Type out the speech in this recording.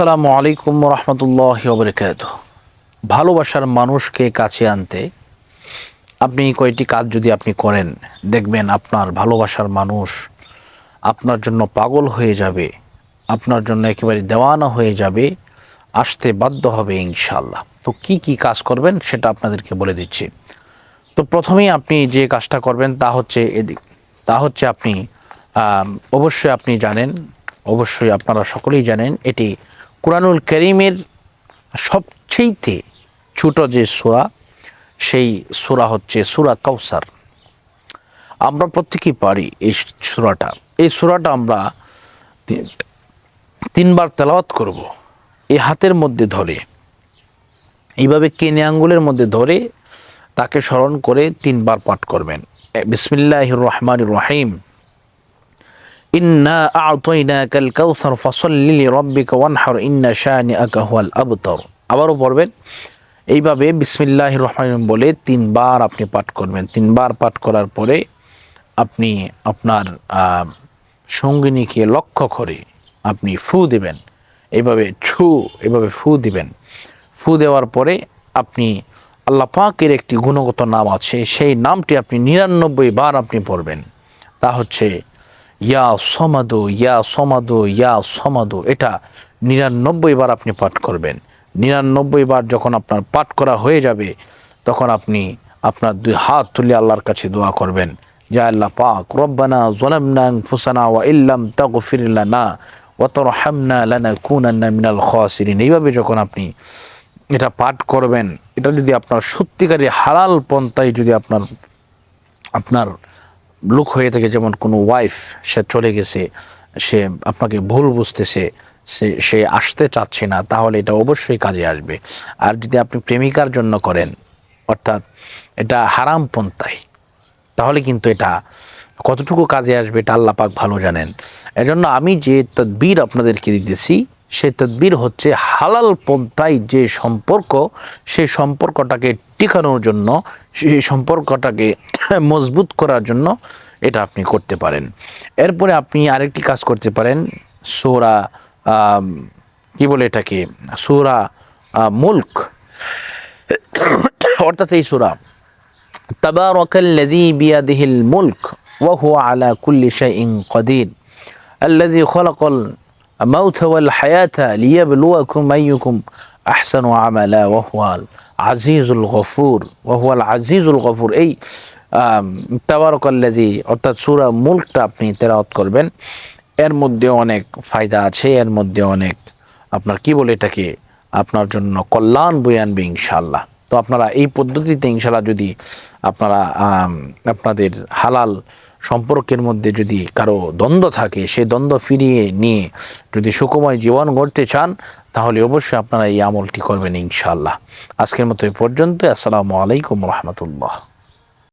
আসসালামু আলাইকুম রহমতুল্লাহ বরকাত ভালোবাসার মানুষকে কাছে আনতে আপনি কয়েকটি কাজ যদি আপনি করেন, দেখবেন আপনার ভালোবাসার মানুষ আপনার জন্য পাগল হয়ে যাবে, আপনার জন্য একেবারে দেওয়ানা হয়ে যাবে, আসতে বাধ্য হবে ইনশাল্লাহ তো কি কি কাজ করবেন সেটা আপনাদেরকে বলে দিচ্ছি। তো প্রথমেই আপনি যে কাজটা করবেন তা হচ্ছে এদিক, তা হচ্ছে আপনি অবশ্যই আপনি জানেন, অবশ্যই আপনারা সকলেই জানেন এটি কোরআনুল করিমের সবচেয়েতে ছোট যে সূরা, সেই সূরা হচ্ছে সূরা কাউসার আমরা প্রত্যেকেই পারি এই সূরাটা। এই সূরাটা আমরা তিনবার তেলাওয়াত করব। এই হাতের মধ্যে ধরে, এইভাবে কেনে আঙ্গুলের মধ্যে ধরে তাকে স্মরণ করে তিনবার পাঠ করবেন। বিসমিল্লাহ রহমান রহিম। ইন্না আতইনাকাল কাউসার ফাসাল্লি লিরাব্বিকা ওয়ানহার ইন্না শানিআকা হুয়াল আবতার আবারও পড়বেন। এইভাবে বিসমিল্লাহ রহমান বলে তিনবার আপনি পাঠ করবেন। তিনবার পাঠ করার পরে আপনি আপনার সঙ্গিনীকে লক্ষ্য করে আপনি ফু দেবেন। এইভাবে ছু এভাবে ফু দিবেন। ফু দেওয়ার পরে আপনি আল্লাহ পাকের একটি গুণগত নাম আছে। সেই নামটি আপনি নিরানব্বই বার আপনি পড়বেন। তা হচ্ছে ইয়া সমাদো ইয়া সমাদো ইয়া সমাদো। এটা নিরানব্বই বার আপনি পাঠ করবেন। নিরানব্বই বার যখন আপনার পাঠ করা হয়ে যাবে, তখন আপনি আপনার দুই হাত তুলে আল্লাহর কাছে দোয়া করবেন। যা আল্লাহ পাক, রব্বানা জলামনা ফুসানা ওয়া ইল্লাম তাগফির লানা ওয়া তারহামনা লানাকুনান্না মিনাল খাসিরিন। এইভাবে যখন আপনি এটা পাঠ করবেন, এটা যদি আপনার সত্যিকারী হালাল পন্থায় যদি আপনার আপনার লোক হয়ে থাকে যেমন কোনো ওয়াইফ সে চলে গেছে, সে আপনাকে ভুল বুঝতেছে, সে সে আসতে চাচ্ছে না, তাহলে এটা অবশ্যই কাজে আসবে। আর যদি আপনি প্রেমিকার জন্য করেন, অর্থাৎ এটা হারাম পন্থায়, তাহলে কিন্তু এটা কতটুকু কাজে আসবে এটা আল্লাহ পাক ভালো জানেন। এজন্য আমি যে তদবির আপনাদেরকে দিতেছি, সে তদবির হচ্ছে হালাল পন্থায় যে সম্পর্ক সেই সম্পর্কটাকে টিকানোর জন্য সেই সম্পর্কটাকে মজবুত করার জন্য এটা আপনি করতে পারেন। এরপরে আপনি আরেকটি কাজ করতে পারেন, সোরা কি বলে এটাকে? সোরা মুল্ক। অর্থাৎ এই সোরা, তাবারকাল্লাযী বিয়াদিহিল মুলক, ওয়া আলা কুল্লি শাইইন কদির। আল্লাযী খলাকাল মাউত ওয়াল হায়াতা লিয়াবলুয়াকুম আইয়ুকুম আহসানু আমালা, ওয়া আজিজুল গফুর ওহুয়াল আজিজুল গফুর। এই তাবারকাল্লাজি অর্থাৎ সুরা মুল্কটা আপনি তেরাওত করবেন। এর মধ্যে অনেক ফায়দা আছে, এর মধ্যে অনেক আপনার, কি বলে এটাকে, আপনার জন্য কল্যাণ বই আনবে ইনশাল্লাহ তো আপনারা এই পদ্ধতিতে ইনশাল্লাহ যদি আপনারা আপনাদের হালাল সম্পর্কের মধ্যে যদি কারও দ্বন্দ্ব থাকে, সে দ্বন্দ্ব ফিরিয়ে নিয়ে যদি সুখময় জীবন গড়তে চান, তাহলে অবশ্যই আপনারা এই আমলটি করবেন ইনশাল্লাহ আজকের মতো এ পর্যন্ত আসসালামু আলাইকুম রহমতুল্লাহ।